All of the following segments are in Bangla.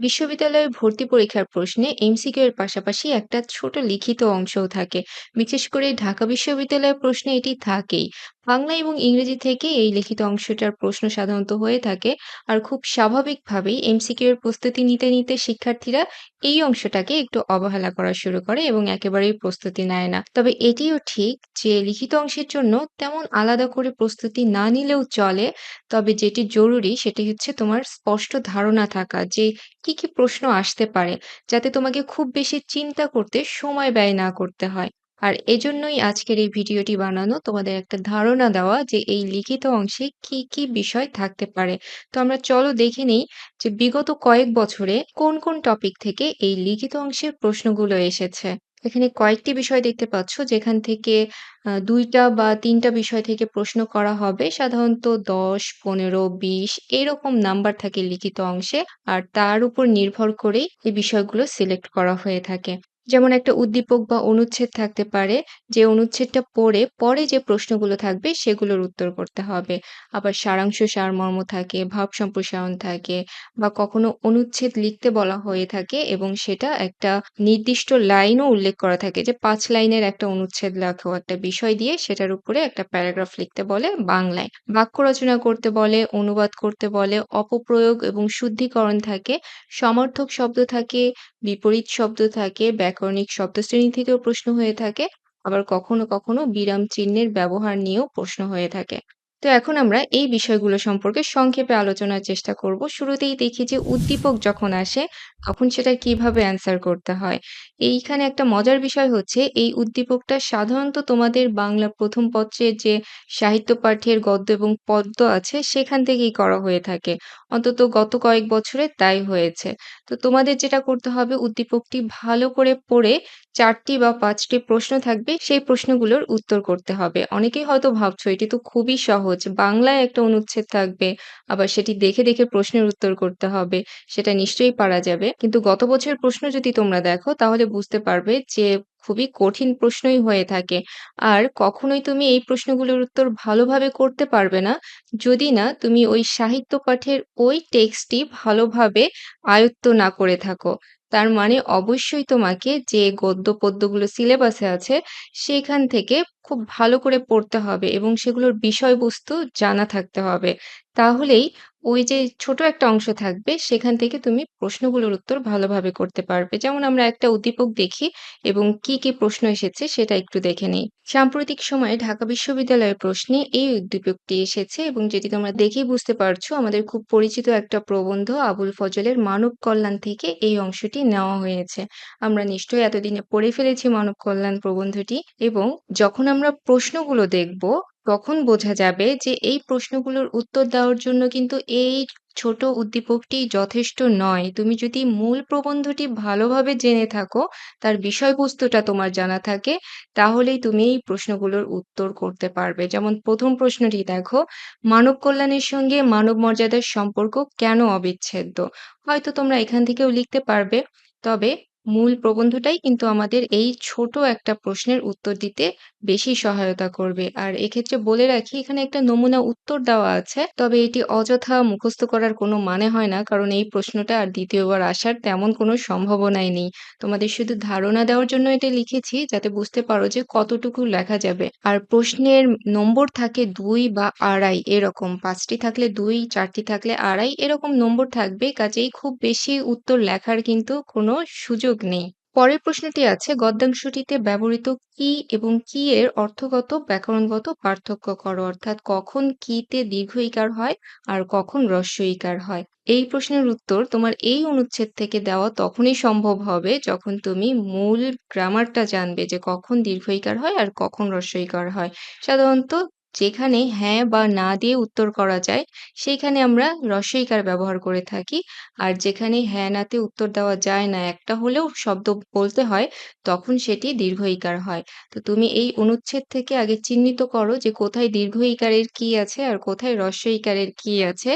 বিশ্ববিদ্যালয়ে ভর্তি পরীক্ষার প্রশ্নে এমসিকিউ এর পাশাপাশি একটা ছোট লিখিত অংশও থাকে। বিশেষ করে ঢাকা বিশ্ববিদ্যালয়ের প্রশ্নে এটি থাকেই। বাংলা এবং ইংরেজি থেকে এই লিখিত অংশটার প্রশ্ন সাধারণত হয়ে থাকে আর খুব স্বাভাবিকভাবেই এমসিকিউ এর প্রস্তুতি নিতে নিতে শিক্ষার্থীরা এই অংশটাকে একটু অবহেলা করা শুরু করে এবং একেবারেই প্রস্তুতি নেয় না তবে এটিও ঠিক যে লিখিত অংশের জন্য তেমন আলাদা করে প্রস্তুতি না নিলেও চলে তবে যেটি জরুরি সেটি হচ্ছে তোমার স্পষ্ট ধারণা থাকা যে কি, কি প্রশ্ন আসতে পারে? যাতে তোমাকে খুব বেশি চিন্তা করতে সময় ব্যয় না করতে হয়। আর এজন্যই আজকের এই ভিডিওটি বানানো তোমাদের একটা ধারণা দেওয়া যে এই লিখিত অংশে কি, কি বিষয় থাকতে পারে। তো আমরা চলো দেখে নেই যে বিগত কয়েক বছরে কোন, কোন টপিক থেকে এই লিখিত অংশের প্রশ্নগুলো এসেছে। এখানে কয়েকটি বিষয় দেখতে পাচ্ছ যেখান থেকে দুইটা বা তিনটা বিষয় থেকে প্রশ্ন করা হবে। সাধারণত দশ পনেরো বিশ এরকম নাম্বার থাকে লিখিত অংশে। আর তার উপর নির্ভর করেই এই বিষয়গুলো সিলেক্ট করা হয়ে থাকে। যেমন একটা উদ্দীপক বা অনুচ্ছেদ থাকতে পারে। যে অনুচ্ছেদটা পড়ে পরে যে প্রশ্নগুলো থাকবে সেগুলোর উত্তর করতে হবে। আবার সারাংশ সারমর্ম থাকে, ভাব সম্প্রসারণ থাকে বা কখনো অনুচ্ছেদ লিখতে বলা হয়ে থাকে এবং সেটা একটা নির্দিষ্ট লাইনও উল্লেখ করা থাকে যে পাঁচ লাইনের একটা অনুচ্ছেদ লেখো একটা বিষয় দিয়ে সেটার উপরে একটা প্যারাগ্রাফ লিখতে বলে বাংলায়। বাক্য রচনা করতে বলে, অনুবাদ করতে বলে, অপপ্রয়োগ এবং শুদ্ধিকরণ থাকে, সমার্থক শব্দ থাকে, বিপরীত শব্দ থাকে, ব্যাকরণিক শব্দশ্রেণী থেকেও প্রশ্ন হয়ে থাকে। আবার কখনো, কখনো বিরাম চিহ্নের ব্যবহার নিয়েও প্রশ্ন হয়ে থাকে। তো এখন আমরা এই বিষয়গুলো সম্পর্কে সংক্ষেপে আলোচনার চেষ্টা করব। শুরুতেই দেখি যে উদ্দীপক যখন আসে তখন সেটা কীভাবে অ্যান্সার করতে হয়। এইখানে একটা মজার বিষয় হচ্ছে এই উদ্দীপকটা সাধারণত তোমাদের বাংলা প্রথম পত্রের যে সাহিত্য পাঠের গদ্য এবং পদ্য আছে সেখান থেকেই করা হয়ে থাকে। অন্তত গত কয়েক বছরে তাই হয়েছে। তো তোমাদের যেটা করতে হবে উদ্দীপকটি ভালো করে পড়ে ৪ টি বা ৫ টি প্রশ্ন থাকবে সেই প্রশ্নগুলোর উত্তর করতে হবে। অনেকেই হয়তো ভাবছ এটি তো খুবই সহজ। বাংলায় একটা অনুচ্ছেদ থাকবে, আবার সেটি দেখে, দেখে প্রশ্নের উত্তর করতে হবে। সেটা নিশ্চয়ই পারা যাবে। কিন্তু গত বছরের প্রশ্ন যদি তোমরা দেখো তাহলে বুঝতে পারবে যে খুবই কঠিন প্রশ্নই হয়ে থাকে। আর কখনোই তুমি এই প্রশ্নগুলোর উত্তর ভালোভাবে করতে পারবে না, যদি না তুমি ওই সাহিত্য পাঠের ওই টেক্সটটি ভালোভাবে আয়ত্ত না করে থাকো। তার মানে অবশ্যই তোমাকে যে গদ্য পদ্যগুলো সিলেবাসে আছে সেখান থেকে খুব ভালো করে পড়তে হবে এবং সেগুলোর বিষয়বস্তু জানা থাকতে হবে। তাহলেই ওই যে ছোট একটা অংশ থাকবে সেখান থেকে তুমি প্রশ্নগুলোর উত্তর ভালোভাবে করতে পারবে। যেমন আমরা একটা উদ্দীপক দেখি এবং কি, কি প্রশ্ন এসেছে সেটা একটু দেখে নেই। সাম্প্রতিক সময়ে ঢাকা বিশ্ববিদ্যালয়ের প্রশ্নে এই উদ্দীপকটি এসেছে এবং যেটি তোমরা দেখেই বুঝতে পারছ আমাদের খুব পরিচিত একটা প্রবন্ধ আবুল ফজলের মানব কল্যাণ থেকে এই অংশটি নেওয়া হয়েছে। আমরা নিশ্চয়ই এতদিনে পড়ে ফেলেছি মানব কল্যাণ প্রবন্ধটি এবং যখন আমরা প্রশ্নগুলো দেখব তখন বোঝা যাবে যে এই প্রশ্নগুলোর উত্তর দেওয়ার জন্য কিন্তু এই ছোট উদ্দীপকটি যথেষ্ট নয়। তুমি যদি মূল প্রবন্ধটি ভালোভাবে জেনে থাকো, তার বিষয়বস্তুটা তোমার জানা থাকে, তাহলেই তুমি এই প্রশ্নগুলোর উত্তর করতে পারবে। যেমন প্রথম প্রশ্নটি দেখো, মানব কল্যাণের সঙ্গে মানব মর্যাদার সম্পর্ক কেন অবিচ্ছেদ্য? হয়তো তোমরা এখান থেকেও লিখতে পারবে। তবে মূল প্রবন্ধটাই কিন্তু আমাদের এই ছোট একটা প্রশ্নের উত্তর দিতে বেশি সহায়তা করবে। আর এক্ষেত্রে বলে রাখি, এখানে একটা নমুনা উত্তর দেওয়া আছে। তবে এটি অযথা মুখস্থ করার কোনো মানে হয় না। কারণ এই প্রশ্নটা আর দ্বিতীয়বার আসার তেমন কোনো সম্ভাবনাই নেই। তোমাদের শুধু ধারণা দেওয়ার জন্য এটা লিখেছি, যাতে বুঝতে পারো যে কতটুকু লেখা যাবে। আর প্রশ্নের নম্বর থাকে দুই বা ২.৫ এরকম। পাঁচটি থাকলে দুই, চারটি থাকলে ২.৫ এরকম নম্বর থাকবে। কাজেই খুব বেশি উত্তর লেখার কিন্তু কোনো সুযোগ নেই। পরের প্রশ্নটি আছে, গদ্যাংশটিতে ব্যবহৃত কি এবং কি এর অর্থগত ব্যাকরণগত পার্থক্য করো। অর্থাৎ কখন কিতে দীর্ঘ ইকার হয় আর কখন হ্রস্ব ইকার হয়। এই প্রশ্নের উত্তর তোমার এই অনুচ্ছেদ থেকে দেওয়া তখনই সম্ভব হবে যখন তুমি মূল গ্রামারটা জানবে যে কখন দীর্ঘ ইকার হয় আর কখন হ্রস্ব ইকার হয়। সাধারণত যেখানে হ্যাঁ বা না দিয়ে উত্তর করা যায় সেইখানে আমরা হ্রস্ব ইকার ব্যবহার করে থাকি। আর যেখানে হ্যাঁ না তে উত্তর দেওয়া যায় না, একটা হলেও শব্দ বলতে হয় তখন সেটি দীর্ঘ ইকার হয়। তো তুমি এই অনুচ্ছেদ থেকে আগে চিহ্নিত করো যে কোথায় দীর্ঘ ইকারের কি আছে আর কোথায় হ্রস্ব ইকারের কি আছে।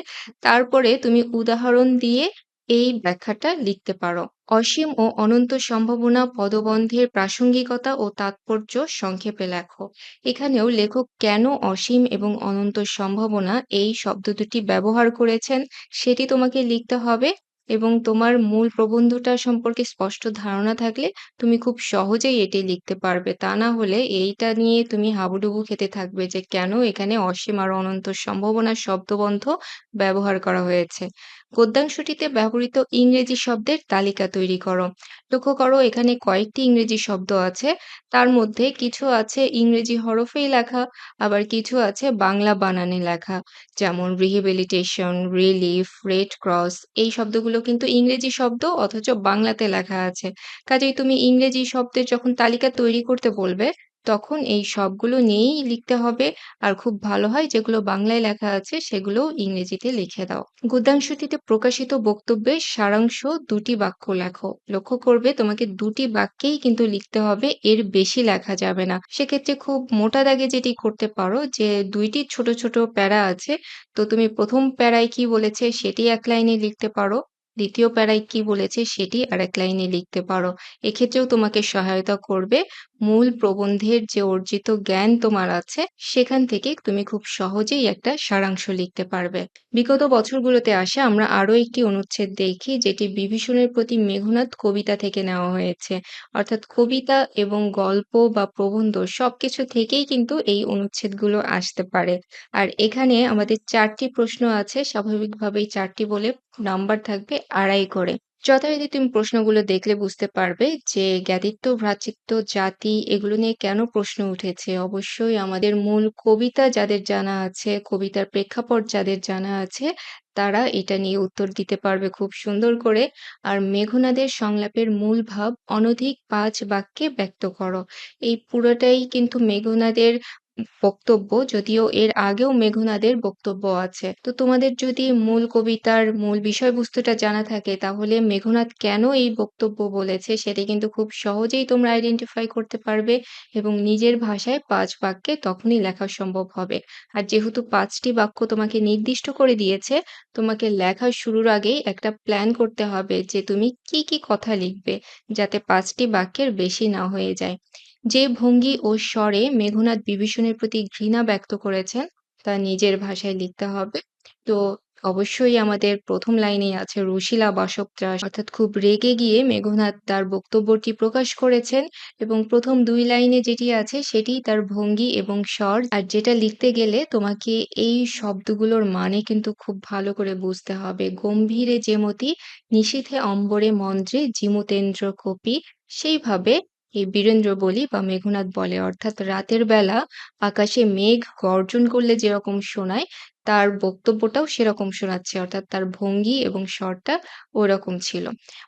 তারপরে তুমি উদাহরণ দিয়ে এই ব্যাখ্যাটা লিখতে পারো। অসীম ও অনন্ত সম্ভাবনা, পদবন্ধের প্রাসঙ্গিকতা ও তাৎপর্য সংক্ষেপে লেখো। এখানেও লেখক কেন অসীম এবং অনন্ত সম্ভাবনা এই শব্দ দুটি ব্যবহার করেছেন সেটি তোমাকে লিখতে হবে এবং তোমার মূল প্রবন্ধটা সম্পর্কে স্পষ্ট ধারণা থাকলে তুমি খুব সহজেই এটি লিখতে পারবে। তা না হলে এইটা নিয়ে তুমি হাবুডুবু খেতে থাকবে যে কেন এখানে অসীম আর অনন্ত সম্ভাবনা শব্দবন্ধ ব্যবহার করা হয়েছে। গদ্যাংশটিতে ব্যবহৃত ইংরেজি শব্দের তালিকা তৈরি করো। লক্ষ্য করো এখানে কয়েকটি ইংরেজি শব্দ আছে। তার মধ্যে কিছু আছে ইংরেজি হরফেই লেখা, আবার কিছু আছে বাংলা বানানে লেখা। যেমন রিহেবিলিটেশন, রিলিফ, রেড ক্রস এই শব্দগুলো কিন্তু ইংরেজি শব্দ অথচ বাংলাতে লেখা আছে। কাজেই তুমি ইংরেজি শব্দের যখন তালিকা তৈরি করতে বলবে, তখন এই সবগুলো নিয়েই লিখতে হবে। আর খুব ভালো হয় যেগুলো বাংলায় লেখা আছে সেগুলো ইংরেজিতে লিখে দাও। গদ্যাংশটিতে প্রকাশিত বক্তব্যের সারাংশ দুটি বাক্য লেখো। লক্ষ্য করবে তোমাকে দুটি বাক্যেই কিন্তু লিখতে হবে, এর বেশি লেখা যাবে না। সেক্ষেত্রে খুব মোটা দাগে যেটি করতে পারো যে দুইটি ছোট, ছোট প্যারা আছে। তো তুমি প্রথম প্যারায় কি বলেছে সেটি এক লাইনে লিখতে পারো। দ্বিতীয় প্যারায় কি বলেছে সেটি আর এক লাইনে লিখতে পারো। এক্ষেত্রেও তোমাকে সহায়তা করবে মূল প্রবন্ধের যে অর্জিত জ্ঞান তোমার আছে, সেখান থেকে তুমি খুব সহজেই একটা সারাংশ লিখতে পারবে। বিগত বছরগুলোতে আসা আমরা আরও একটি অনুচ্ছেদ দেখি, যেটি বিভীষণের প্রতি মেঘনাদ কবিতা থেকে নেওয়া হয়েছে। অর্থাৎ কবিতা এবং গল্প বা প্রবন্ধ সবকিছু থেকেই কিন্তু এই অনুচ্ছেদগুলো আসতে পারে। আর এখানে আমাদের চারটি প্রশ্ন আছে, স্বাভাবিকভাবেই চারটি বলে নাম্বার থাকবে ২.৫ করে। যথারীতি তুমি প্রশ্নগুলো দেখলে বুঝতে পারবে যে জ্ঞাতিত্ব, ভ্রাতৃত্ব, জাতি এগুলো নিয়ে কেন প্রশ্ন উঠেছে। অবশ্যই আমাদের মূল কবিতা যাদের জানা আছে, কবিতার প্রেক্ষাপট যাদের জানা আছে তারা এটা নিয়ে উত্তর দিতে পারবে খুব সুন্দর করে। আর মেঘনাদের সংলাপের মূল ভাব অনধিক পাঁচ বাক্যে ব্যক্ত করো। এই পুরোটাই কিন্তু মেঘনাদের বক্তব্য যদিও এর আগেও মেঘনাদের বক্তব্য আছে। তো তোমাদের যদি মূল কবিতার মূল বিষয়বস্তুটা জানা থাকে তাহলে মেঘনাদ কেন এই বক্তব্য বলেছে সেটি কিন্তু খুব সহজেই তোমরা আইডেন্টিফাই করতে পারবে এবং নিজের ভাষায় পাঁচ বাক্যে তখনই লেখা সম্ভব হবে। আর যেহেতু পাঁচটি বাক্য তোমাকে নির্দিষ্ট করে দিয়েছে, তোমাকে লেখা শুরুর আগেই একটা প্ল্যান করতে হবে যে তুমি কি, কি কথা লিখবে যাতে পাঁচটি বাক্যের বেশি না হয়ে যায়। যে ভঙ্গি ও স্বরে মেঘনাদ বিভীষণের প্রতি ঘৃণা ব্যক্ত করেছেন, তা নিজের ভাষায় লিখতে হবে। তো অবশ্যই আমাদের প্রথম লাইনেই আছে, রুশিলা বাসবত্রাস অর্থাৎ খুব রেগে গিয়ে মেঘনাথ তার বক্তব্যটি প্রকাশ করেছেন এবং ১ম ২ লাইনে যেটি আছে সেটিই তার ভঙ্গি এবং স্বর। আর যেটা লিখতে গেলে তোমাকে এই শব্দগুলোর মানে কিন্তু খুব ভালো করে বুঝতে হবে। গম্ভীরে যেমতি নিশীথে অম্বরে মন্ত্রে জিমুতেন্দ্র কপি সেইভাবে এই বীরেন্দ্র বলি বা মেঘনাদ বলে অর্থাৎ রাতের বেলা আকাশে মেঘ গর্জন করলে যেরকম শোনায়, তার বক্তব্যটাও সেরকম শোনাচ্ছে অর্থাৎ তার ভঙ্গি এবং স্বরটা ওরকম ছিল।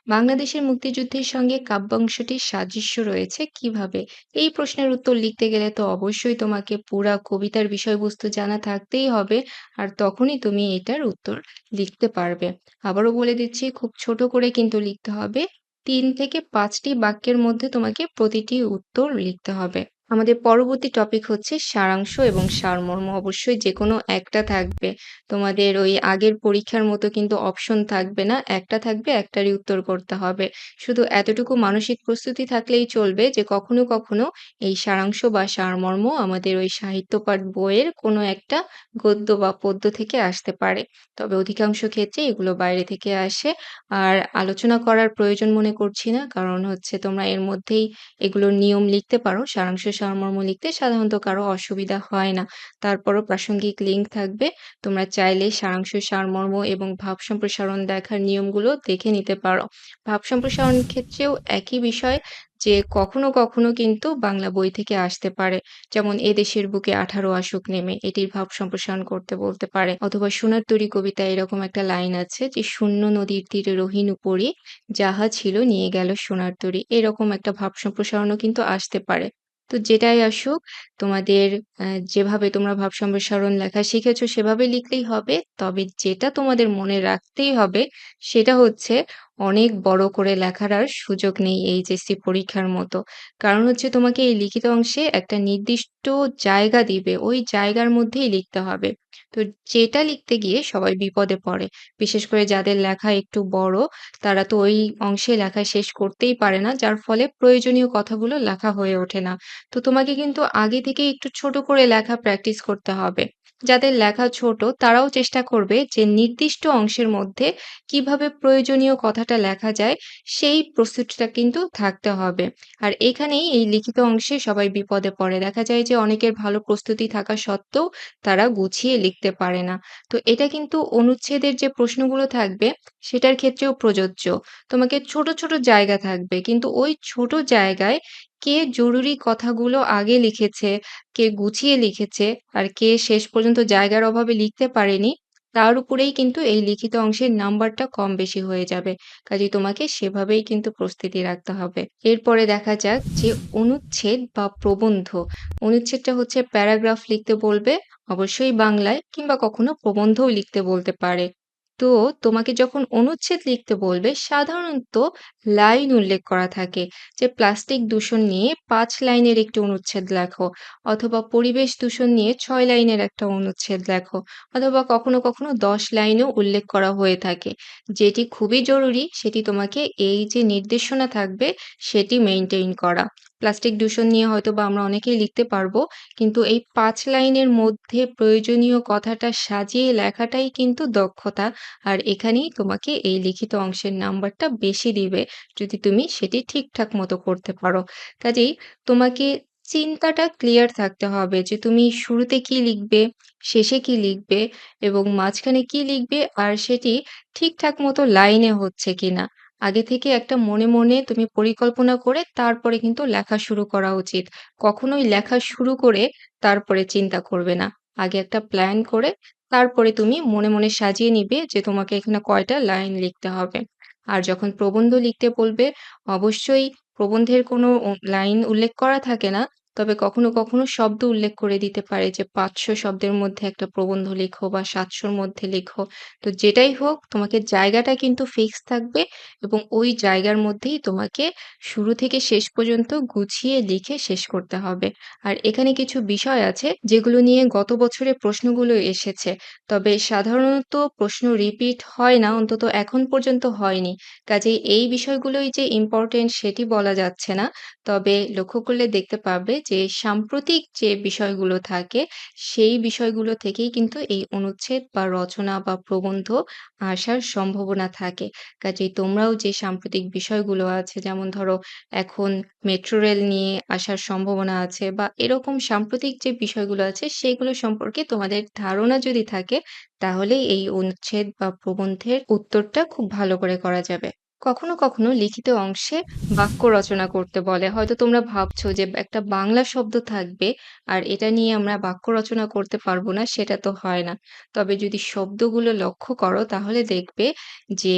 বাংলাদেশের মুক্তিযুদ্ধের সঙ্গে কাব্যাংশটির সাদৃশ্য রয়েছে কীভাবে? এই প্রশ্নের উত্তর লিখতে গেলে তো অবশ্যই তোমাকে পুরা কবিতার বিষয়বস্তু জানা থাকতেই হবে, আর তখনই তুমি এটার উত্তর লিখতে পারবে। আবারও বলে দিচ্ছি, খুব ছোট করে কিন্তু লিখতে হবে। ৩ থেকে পাঁচটি বাক্যের মধ্যে তোমাকে প্রতিটি উত্তর লিখতে হবে। আমাদের পরবর্তী টপিক হচ্ছে সারাংশ এবং সারমর্ম। অবশ্যই যে কোনো একটা থাকবে। তোমাদের ওই আগের পরীক্ষার মতো কিন্তু অপশন থাকবে না। একটা থাকবে, একটারই উত্তর করতে হবে। শুধু এতটুকু মানসিক প্রস্তুতি থাকলেই চলবে যে কখনো, কখনো এই সারাংশ বা সারমর্ম আমাদের ওই সাহিত্য পাঠ বইয়ের কোনো একটা গদ্য বা পদ্য থেকে আসতে পারে। তবে অধিকাংশ ক্ষেত্রে এগুলো বাইরে থেকে আসে। আর আলোচনা করার প্রয়োজন মনে করছি না। কারণ হচ্ছে তোমরা এর মধ্যেই এগুলোর নিয়ম লিখতে পারো। সারাংশ সারমর্ম লিখতে সাধারণত কারও অসুবিধা হয় না। তারপরও প্রাসঙ্গিক লিঙ্ক থাকবে। তোমরা চাইলে সারাংশ সারমর্ম এবং ভাব সম্প্রসারণ দেখার নিয়মগুলো দেখে নিতে পারো। ভাব সম্প্রসারণ ক্ষেত্রেও একই বিষয় যে কখনো, কখনো কিন্তু বাংলা বই থেকে আসতে পারে। যেমন এদেশের বুকে ১৮ আশুক নেমে এটির ভাব সম্প্রসারণ করতে বলতে পারে। অথবা সোনার তরী কবিতা এরকম একটা লাইন আছে যে শূন্য নদীর তীরে রহিনু পড়ি যাহা ছিল নিয়ে গেল সোনার তরী। এরকম একটা ভাব সম্প্রসারণও কিন্তু আসতে পারে। তো যেটাই আসুক, তোমাদের যেভাবে তোমরা ভাব সম্প্রসারণ লেখা শিখেছ সেভাবে লিখলেই হবে। তবে যেটা তোমাদের মনে রাখতেই হবে সেটা হচ্ছে অনেক বড় করে লেখার আর সুযোগ নেই এইচএসসি পরীক্ষার মতো। কারণ হচ্ছে তোমাকে এই লিখিত অংশে একটা নির্দিষ্ট জায়গা দিবে। ওই জায়গার মধ্যেই লিখতে হবে। তো যেটা লিখতে গিয়ে সবাই বিপদে পড়ে। বিশেষ করে যাদের লেখা একটু বড়, তারা তো ওই অংশে লেখা শেষ করতেই পারে না। যার ফলে প্রয়োজনীয় কথাগুলো লেখা হয়ে ওঠে না। তো তোমাকে কিন্তু আগে থেকেই একটু ছোট করে লেখা প্র্যাকটিস করতে হবে। যাদের লেখা ছোট তারাও চেষ্টা করবে যে নির্দিষ্ট অংশের মধ্যে কীভাবে প্রয়োজনীয় কথাটা লেখা যায় সেই প্রস্তুতিটা কিন্তু থাকতে হবে। আর এখানেই এই লিখিত অংশে সবাই বিপদে পড়ে। দেখা যায় যে অনেকের ভালো প্রস্তুতি থাকা সত্ত্বেও তারা গুছিয়ে লিখতে পারে না। তো এটা কিন্তু অনুচ্ছেদের যে প্রশ্নগুলো থাকবে সেটার ক্ষেত্রেও প্রযোজ্য। তোমাকে ছোট, ছোট জায়গা থাকবে কিন্তু ওই ছোট জায়গায় কে জরুরি কথাগুলো আগে লিখেছে, কে গুছিয়ে লিখেছে আর কে শেষ পর্যন্ত জায়গার অভাবে লিখতে পারেনি, তার উপরেই কিন্তু এই লিখিত অংশের নাম্বারটা কম বেশি হয়ে যাবে। কাজেই তোমাকে সেভাবেই কিন্তু প্রস্তুতি রাখতে হবে। এরপরে দেখা যাক যে অনুচ্ছেদ বা প্রবন্ধ। অনুচ্ছেদটা হচ্ছে প্যারাগ্রাফ লিখতে বলবে, অবশ্যই বাংলায় কিংবা কখনো প্রবন্ধও লিখতে বলতে পারে। তো তোমাকে যখন অনুচ্ছেদ লিখতে বলবে সাধারণত লাইন উল্লেখ করা থাকে যে, প্লাস্টিক দূষণ নিয়ে পাঁচ লাইনের একটি অনুচ্ছেদ লেখো অথবা পরিবেশ দূষণ নিয়ে ছয় লাইনের একটা অনুচ্ছেদ লেখো অথবা কখনো কখনো ১০ লাইনেও উল্লেখ করা হয়ে থাকে। যেটি খুবই জরুরি, সেটি তোমাকে এই যে নির্দেশনা থাকবে, সেটি মেনটেন করা। প্লাস্টিক দূষণ নিয়ে হয়তো বা আমরা অনেকেই লিখতে পারব। কিন্তু এই পাঁচ লাইনের মধ্যে প্রয়োজনীয় কথাটা সাজিয়ে লেখাটাই কিন্তু দক্ষতা। আর এখানেই তোমাকে এই লিখিত অংশের নাম্বারটা বেশি দিবে যদি তুমি সেটি ঠিকঠাক মতো করতে পারো। কাজেই তোমাকে চিন্তাটা ক্লিয়ার থাকতে হবে যে তুমি শুরুতে কি লিখবে, শেষে কি লিখবে এবং মাঝখানে কি লিখবে আর সেটি ঠিকঠাক মতো লাইনে হচ্ছে কিনা। আগে থেকে একটা মনে, মনে তুমি পরিকল্পনা করে তারপরে কিন্তু লেখা শুরু করা উচিত। কখনোই লেখা শুরু করে তারপরে চিন্তা করবে না। আগে একটা প্ল্যান করে তারপরে তুমি মনে, মনে সাজিয়ে নিবে যে তোমাকে এখানে কয়টা লাইন লিখতে হবে। আর যখন প্রবন্ধ লিখতে বলবে অবশ্যই প্রবন্ধের কোনো লাইন উল্লেখ করা থাকে না। তবে কখনো, কখনো শব্দ উল্লেখ করে দিতে পারে যে ৫০০ শব্দের মধ্যে একটা প্রবন্ধ লেখো বা সাতশোর মধ্যে লেখো তো যেটাই হোক তোমাকে জায়গাটা কিন্তু ফিক্স থাকবে এবং ওই জায়গার মধ্যেই তোমাকে শুরু থেকে শেষ পর্যন্ত গুছিয়ে লিখে শেষ করতে হবে। আর এখানে কিছু বিষয় আছে যেগুলো নিয়ে গত বছরে প্রশ্নগুলো এসেছে। তবে সাধারণত প্রশ্ন রিপিট হয় না, অন্তত এখন পর্যন্ত হয়নি। কাজে এই বিষয়গুলোই যে ইম্পোর্টেন্ট সেটি বলা যাচ্ছে না। তবে লক্ষ্য করলে দেখতে পাবে যে সাম্প্রতিক যে বিষয়গুলো থাকে, সেই বিষয়গুলো থেকেই কিন্তু এই অনুচ্ছেদ বা রচনা বা প্রবন্ধ আসার সম্ভাবনা থাকে। কাজেই তোমরাও যে সাম্প্রতিক বিষয়গুলো আছে, যেমন ধরো এখন মেট্রো রেল নিয়ে আসার সম্ভাবনা আছে বা এরকম সাম্প্রতিক যে বিষয়গুলো আছে, সেগুলো সম্পর্কে তোমাদের ধারণা যদি থাকে তাহলে এই অনুচ্ছেদ বা প্রবন্ধের উত্তরটা খুব ভালো করে করা যাবে। কখনো, কখনো লিখিত অংশে বাক্য রচনা করতে বলে। হয়তো তোমরা ভাবছ যে একটা বাংলা শব্দ থাকবে আর এটা নিয়ে আমরা বাক্য রচনা করতে পারব না, সেটা তো হয় না। তবে যদি শব্দগুলো লক্ষ্য করো তাহলে দেখবে যে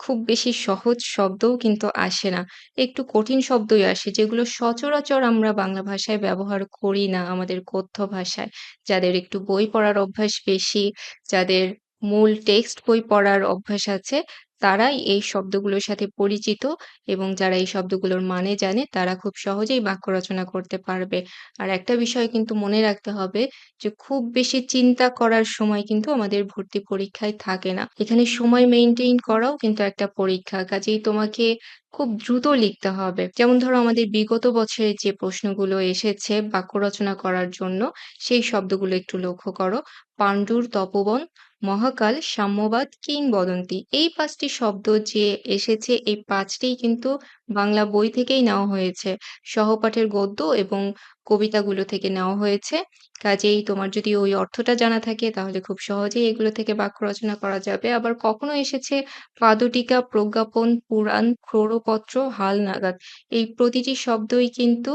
খুব বেশি সহজ শব্দও কিন্তু আসে না। একটু কঠিন শব্দই আসে যেগুলো সচরাচর আমরা বাংলা ভাষায় ব্যবহার করি না আমাদের কথ্য ভাষায়। যাদের একটু বই পড়ার অভ্যাস বেশি, যাদের মূল টেক্সট বই পড়ার অভ্যাস আছে তারাই এই শব্দগুলোর সাথে পরিচিত এবং যারা এই শব্দগুলোর মানে জানে তারা খুব সহজেই বাক্য রচনা করতে পারবে। আর একটা বিষয় কিন্তু মনে রাখতে হবে যে খুব বেশি চিন্তা করার সময় কিন্তু আমাদের ভর্তি পরীক্ষায় থাকে না। এখানে সময় মেইনটেইন করাও কিন্তু একটা পরীক্ষা। কাজেই তোমাকে খুব দ্রুত লিখতে হবে। যেমন ধরো আমাদের বিগত বছরের যে প্রশ্নগুলো এসেছে বাক্য রচনা করার জন্য সেই শব্দগুলো একটু লক্ষ্য করো। পাণ্ডুর তপোবন, মহাকাল, সাম্যবাদ, কিংবদন্তি। এই পাঁচটি শব্দ যে এসেছে এই ৫ টিই কিন্তু বাংলা বই থেকেই নেওয়া হয়েছে। সহপাঠের গদ্য এবং কবিতাগুলো থেকে নেওয়া হয়েছে। কাজেই তোমার যদি ওই অর্থটা জানা থাকে তাহলে খুব সহজেই এগুলো থেকে বাক্য রচনা করা যাবে। আবার কখনো এসেছে পাদটীকা, প্রজ্ঞাপন, পুরাণ, ক্রোড়পত্র, হালনাগাদ। এই প্রতিটি শব্দই কিন্তু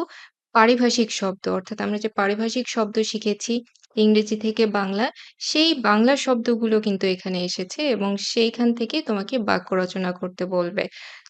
পারিভাষিক শব্দ। অর্থাৎ আমরা যে পারিভাষিক শব্দ শিখেছি ইংরেজি থেকে বাংলা, সেই বাংলা শব্দগুলো কিন্তু এখানে এসেছে এবং সেইখান থেকে তোমাকে বাক্য রচনা করতে বলবে।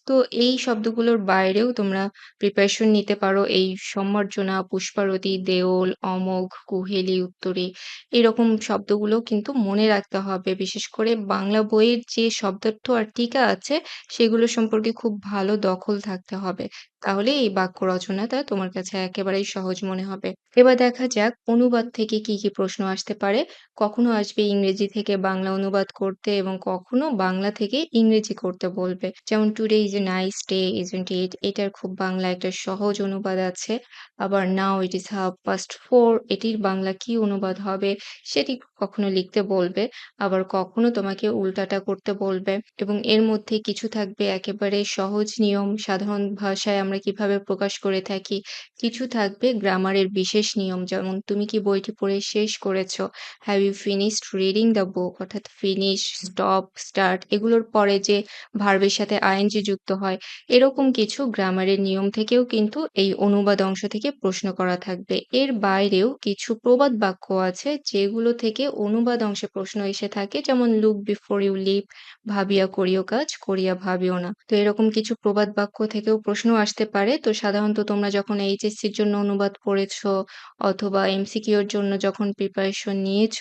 তো এই শব্দগুলোর বাইরেও তোমরা প্রিপারেশন নিতে পারো। এই সম্মার্জনা, পুষ্পারতি, দেওল, অমোঘ, কুহেলি, উত্তরী এরকম শব্দগুলো কিন্তু মনে রাখতে হবে। বিশেষ করে বাংলা বইয়ের যে শব্দার্থ আর টিকা আছে সেগুলো সম্পর্কে খুব ভালো দখল থাকতে হবে। তাহলে এই বাক্য রচনাটা তোমার কাছে একেবারেই সহজ মনে হবে। এবার দেখা যাক অনুবাদ থেকে কি, কি প্রশ্ন আসতে পারে। কখনো আসবে ইংরেজি থেকে বাংলা অনুবাদ করতে এবং কখনো বাংলা থেকে ইংরেজি করতে বলবে। যেমন "Today is a nice day, isn't it?" এটার খুব বাংলা একটা সহজ অনুবাদ আছে। আবার "Now it is half past four" এটির বাংলা কি অনুবাদ হবে সেটি কখনো লিখতে বলবে। আবার কখনো তোমাকে উল্টাটা করতে বলবে এবং এর মধ্যে কিছু থাকবে একেবারে সহজ নিয়ম, সাধারণ ভাষায় আমরা কীভাবে প্রকাশ করে থাকি। কিছু থাকবে গ্রামারের বিশেষ নিয়ম যেমন "তুমি কি বইটি পড়ে শেষ করেছ?" "Have you finished reading the book?" অর্থাৎ finish, stop, start এগুলোর পরে যে ভার্বের সাথে ing যুক্ত হয়, এরকম কিছু গ্রামারের নিয়ম থেকেও কিন্তু এই অনুবাদ অংশ থেকে প্রশ্ন করা থাকবে। এর বাইরেও কিছু প্রবাদ বাক্য আছে যেগুলো থেকে অনুবাদ অংশে প্রশ্ন এসে থাকে যেমন লুক বিফোর ইউ leap" ভাবিয়া করিও কাজ, করিয়া ভাবিও না। তো এরকম কিছু প্রবাদ বাক্য থেকেও প্রশ্ন আসতে পারে। তো সাধারণত তোমরা যখন এইচএসসির জন্য অনুবাদ করেছ অথবা এমসিকিউর জন্য যখন প্রিপারেশন নিয়েছ,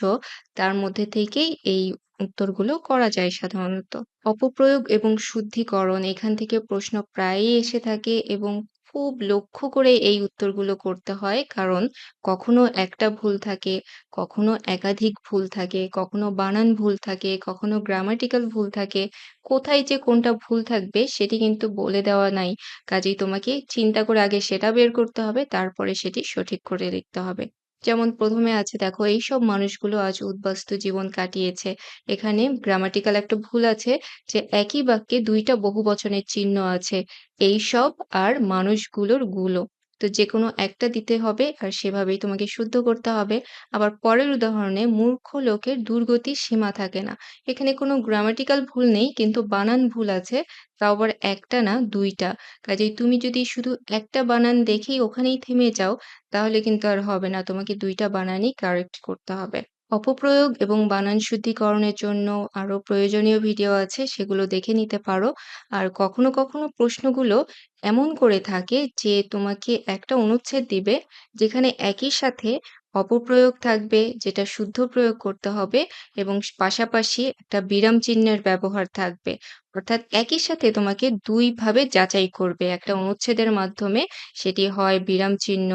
তার মধ্যে থেকেই এই উত্তরগুলো করা যায় সাধারণত। অপপ্রয়োগ এবং শুদ্ধিকরণ এখান থেকে প্রশ্ন প্রায়ই এসে থাকে এবং খুব লক্ষ্য করে এই উত্তরগুলো করতে হয়। কারণ কখনো একটা ভুল থাকে, কখনো একাধিক ভুল থাকে, কখনো বানান ভুল থাকে, কখনো গ্রামাটিক্যাল ভুল থাকে। কোথায় যে কোনটা ভুল থাকবে সেটি কিন্তু বলে দেওয়া নাই। কাজেই তোমাকে চিন্তা করে আগে সেটা বের করতে হবে, তারপরে সেটি সঠিক করে লিখতে হবে। যেমন প্রথমে আছে দেখো, "এইসব মানুষগুলো আজ উদ্বাস্ত জীবন কাটিয়েছে।" এখানে গ্রামাটিক্যাল একটা ভুল আছে যে একই বাক্যে দুইটা বহু বচনের চিহ্ন আছে। এইসব আর মানুষগুলোরগুলো। তো যে কোনো একটা দিতে হবে আর সেভাবেই তোমাকে শুদ্ধ করতে হবে। আবার পরের উদাহরণে "মূর্খ লোকের দুর্গতির সীমা থাকে না।" এখানে কোনো গ্রামাটিক্যাল ভুল নেই কিন্তু বানান ভুল আছে। তাও আবার একটা না দুইটা কাজেই তুমি যদি শুধু একটা বানান দেখেই ওখানেই থেমে যাও, তাহলে কিন্তু আর হবে না। তোমাকে দুইটা বানানই কারেক্ট করতে হবে। অপপ্রয়োগ এবং বানান শুদ্ধিকরণের জন্য আরও প্রয়োজনীয় ভিডিও আছে, সেগুলো দেখে নিতে পারো। আর কখনো, কখনো প্রশ্নগুলো এমন করে থাকে যে তোমাকে একটা অনুচ্ছেদ দিবে, যেখানে একই সাথে অপপ্রয়োগ থাকবে যেটা শুদ্ধ প্রয়োগ করতে হবে এবং পাশাপাশি একটা বিরাম চিহ্নের ব্যবহার থাকবে। অর্থাৎ একই সাথে তোমাকে দুইভাবে যাচাই করবে। একটা অনুচ্ছেদের মাধ্যমে সেটি হয় বিরাম চিহ্ন,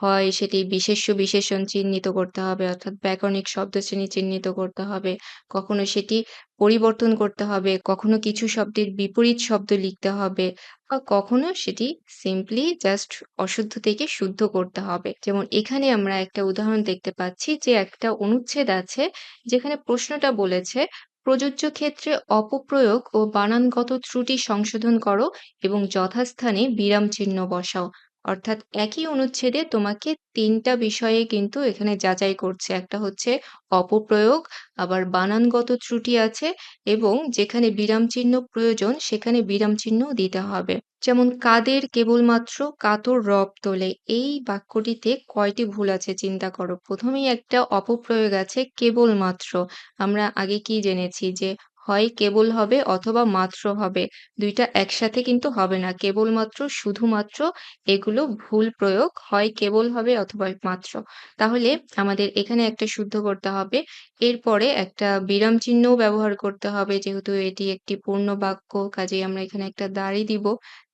হয় সেটি বিশেষ্য বিশেষণ চিহ্নিত করতে হবে অর্থাৎ ব্যাকরণিক শব্দশ্রেণী চিহ্নিত করতে হবে। কখনো সেটি পরিবর্তন করতে হবে, কখনো কিছু শব্দের বিপরীত শব্দ লিখতে হবে বা কখনো সেটি সিম্পলি জাস্ট অশুদ্ধ থেকে শুদ্ধ করতে হবে। যেমন এখানে আমরা একটা উদাহরণ দেখতে পাচ্ছি যে একটা অনুচ্ছেদ আছে যেখানে প্রশ্নটা বলেছে, "প্রযোজ্য ক্ষেত্রে অপপ্রয়োগ ও বানানগত ত্রুটি সংশোধন করো এবং যথাস্থানে বিরাম চিহ্ন বসাও।" অর্থাৎ একই অনুচ্ছেদে তোমাকে তিনটা বিষয়ে কিন্তু এখানে যাচাই করছে। একটা হচ্ছে অপপ্রয়োগ, আবার বানানগত ত্রুটি আছে এবং যেখানে বিরাম চিহ্ন প্রয়োজন সেখানে বিরাম চিহ্নও দিতে হবে। যেমন "কাদের কেবলমাত্র কাতর রব তোলে।" এই বাক্যটিতে কয়টি ভুল আছে চিন্তা করো। প্রথমেই একটা অপপ্রয়োগ আছে কেবলমাত্র। আমরা আগে কি জেনেছি যে হয় কেবল হবে অথবা মাত্র হবে। দুইটা একসাথে কিন্তু হবে না। কেবলমাত্র, শুধুমাত্র এগুলো ভুল প্রয়োগ। হয় কেবল হবে অথবা মাত্র। তাহলে আমাদের এখানে একটা শুদ্ধ করতে হবে। এরপরে একটা বিরাম চিহ্নও ব্যবহার করতে হবে যেহেতু এটি একটি পূর্ণ বাক্য, কাজেই আমরা এখানে একটা দাঁড়ি দিব।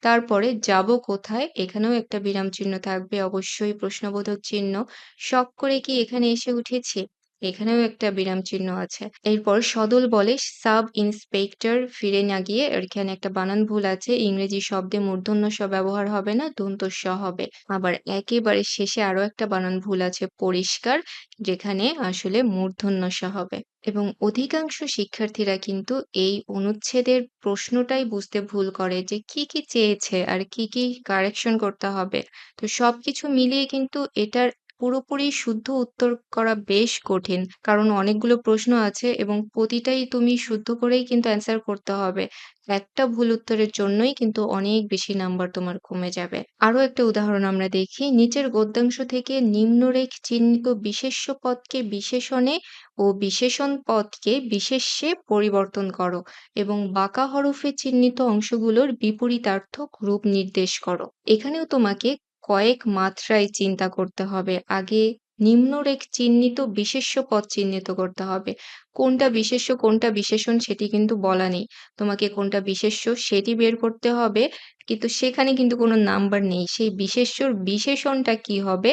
তারপরে "যাব কোথায়?" এখানেও একটা বিরাম চিহ্ন থাকবে, অবশ্যই প্রশ্নবোধক চিহ্ন। "শখ করে কি এখানে এসে উঠেছি?" এখানেও একটা বিরাম চিহ্ন আছে। এরপর সদল বলে সাব ইন্সপেক্টর ফিরে না গিয়ে এখানে একটা বানান ভুল আছে। ইংরেজি শব্দে মূর্ধন্য স ব্যবহার হবে না, দন্ত স হবে। আবার একেবারে শেষে আরও একটা বানান ভুল আছে পরিষ্কার, যেখানে আসলে মূর্ধন্য ষ হবে। এবং অধিকাংশ শিক্ষার্থীরা কিন্তু এই অনুচ্ছেদের প্রশ্নটাই বুঝতে ভুল করে যে কি, কি চেয়েছে আর কি, কি কারেকশন করতে হবে। তো সবকিছু মিলিয়ে কিন্তু এটার পুরোপুরি শুদ্ধ উত্তর করা বেশ কঠিন। কারণ অনেকগুলো প্রশ্ন আছে এবং প্রতিটাই তুমি শুদ্ধ করেই কিন্তু অ্যান্সার করতে হবে। একটা ভুল উত্তরের জন্যই কিন্তু অনেক বেশি নাম্বার তোমার কমে যাবে। আরও একটা উদাহরণ আমরা দেখি, "নিচের গদ্যাংশ থেকে নিম্নরেখ চিহ্নিত বিশেষ্য পদকে বিশেষণে ও বিশেষণ পদকে বিশেষ্যে পরিবর্তন করো এবং বাঁকা হরফে চিহ্নিত অংশগুলোর বিপরীতার্থক রূপ নির্দেশ করো।" এখানেও তোমাকে কয়েক মাত্রায় চিন্তা করতে হবে। আগে নিম্নরেখ চিহ্নিত বিশেষ্য পদ চিহ্নিত করতে হবে। কোনটা বিশেষ্য, কোনটা বিশেষণ সেটি কিন্তু বলা নেই। তোমাকে কোনটা বিশেষ্য সেটি বের করতে হবে। কিন্তু সেখানে কিন্তু কোনো নাম্বার নেই। সেই বিশেষ্যর বিশেষণটা কি হবে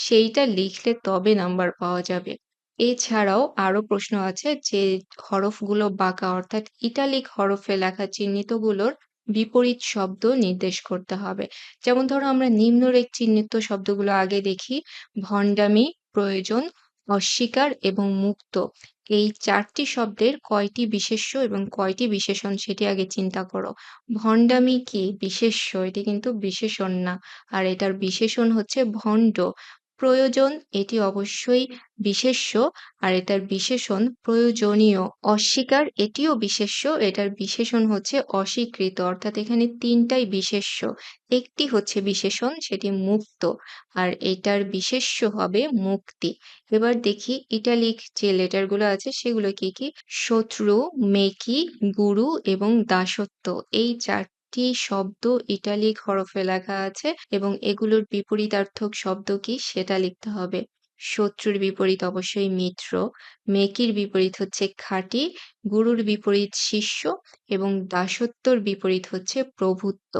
সেইটা লিখলে তবে নাম্বার পাওয়া যাবে। এছাড়াও আরও প্রশ্ন আছে যে হরফগুলো বাঁকা অর্থাৎ ইটালিক হরফে লেখা চিহ্নিতগুলোর বিপরীত শব্দ নির্দেশ করতে হবে। যেমন ধরো আমরা নিম্নরেখ চিহ্নিত শব্দগুলো আগে দেখি। ভণ্ডামি, প্রয়োজন, অস্বীকার এবং মুক্ত। এই চারটি শব্দের কয়টি বিশেষ্য এবং কয়টি বিশেষণ সেটি আগে চিন্তা করো। ভণ্ডামি কি? বিশেষ্য, এটি কিন্তু বিশেষণ না। আর এটার বিশেষণ হচ্ছে ভণ্ড। প্রয়োজন এটি অবশ্যই বিশেষ্য আর এটার বিশেষণ প্রয়োজনীয়। অস্বীকার এটিও বিশেষ্য, এটার বিশেষণ হচ্ছে অস্বীকৃত অর্থাৎ এখানে তিনটাই বিশেষ্য। একটি হচ্ছে বিশেষণ সেটি মুক্ত আর এটার বিশেষ্য হবে মুক্তি। এবার দেখি ইটালিক যে লেটারগুলো আছে সেগুলো কি, কি? শত্রু, মেকি, গুরু এবং দাসত্ব। এই ৪ টি শব্দ ইটালিক হরফে লেখা আছে এবং এগুলোর বিপরীতার্থক শব্দ কি সেটা লিখতে হবে। শত্রুর বিপরীত অবশ্যই মিত্র, মেকির বিপরীত হচ্ছে খাঁটি, গুরুর বিপরীত শিষ্য এবং দাসত্বর বিপরীত হচ্ছে প্রভুত্ব।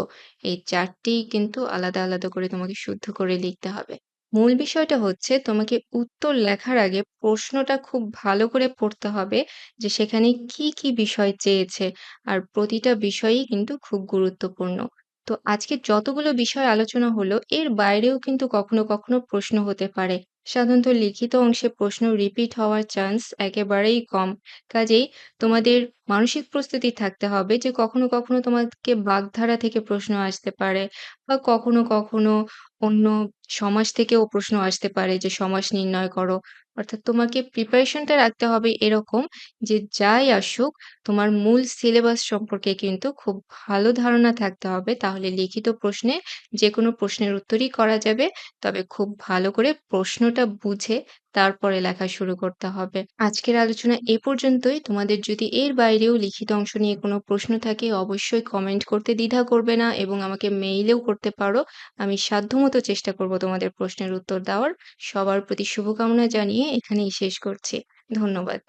এই চারটি কিন্তু আলাদা, আলাদা করে তোমাকে শুদ্ধ করে লিখতে হবে। মূল বিষয়টা হচ্ছে তোমাকে উত্তর লেখার আগে প্রশ্নটা খুব ভালো করে পড়তে হবে যে সেখানে কি, কি বিষয় চেয়েছে। আর প্রতিটা বিষয়ই কিন্তু খুব গুরুত্বপূর্ণ। তো আজকে যতগুলো বিষয় আলোচনা হলো এর বাইরেও কিন্তু কখনো, কখনো প্রশ্ন হতে পারে। সাধারণত লিখিত অংশে প্রশ্ন রিপিট হওয়ার চান্স একেবারেই কম। কাজেই তোমাদের মানসিক প্রস্তুতি থাকতে হবে যে কখনো, কখনো তোমাকে বাগধারা থেকে প্রশ্ন আসতে পারে বা কখনো, কখনো অন্য সমাজ থেকেও প্রশ্ন আসতে পারে যে সমাজ নির্ণয় করো। অর্থাৎ তোমাকে প্রিপারেশনটা রাখতে হবে এরকম যে যাই আসুক, তোমার মূল সিলেবাস সম্পর্কে কিন্তু খুব ভালো ধারণা থাকতে হবে। তাহলে লিখিত প্রশ্নে যে কোনো প্রশ্নের উত্তরই করা যাবে। তবে খুব ভালো করে প্রশ্নটা বুঝে তারপরে লেখা শুরু করতে হবে। আজকের আলোচনা এ পর্যন্তই। তোমাদের যদি এর বাইরেও লিখিত অংশ নিয়ে কোনো প্রশ্ন থাকে, অবশ্যই কমেন্ট করতে দ্বিধা করবে না এবং আমাকে মেইলেও করতে পারো। আমি সাধ্যমতো চেষ্টা করব তোমাদের প্রশ্নের উত্তর দেওয়ার। সবার প্রতি শুভকামনা জানিয়ে এখানেই শেষ করছি। ধন্যবাদ।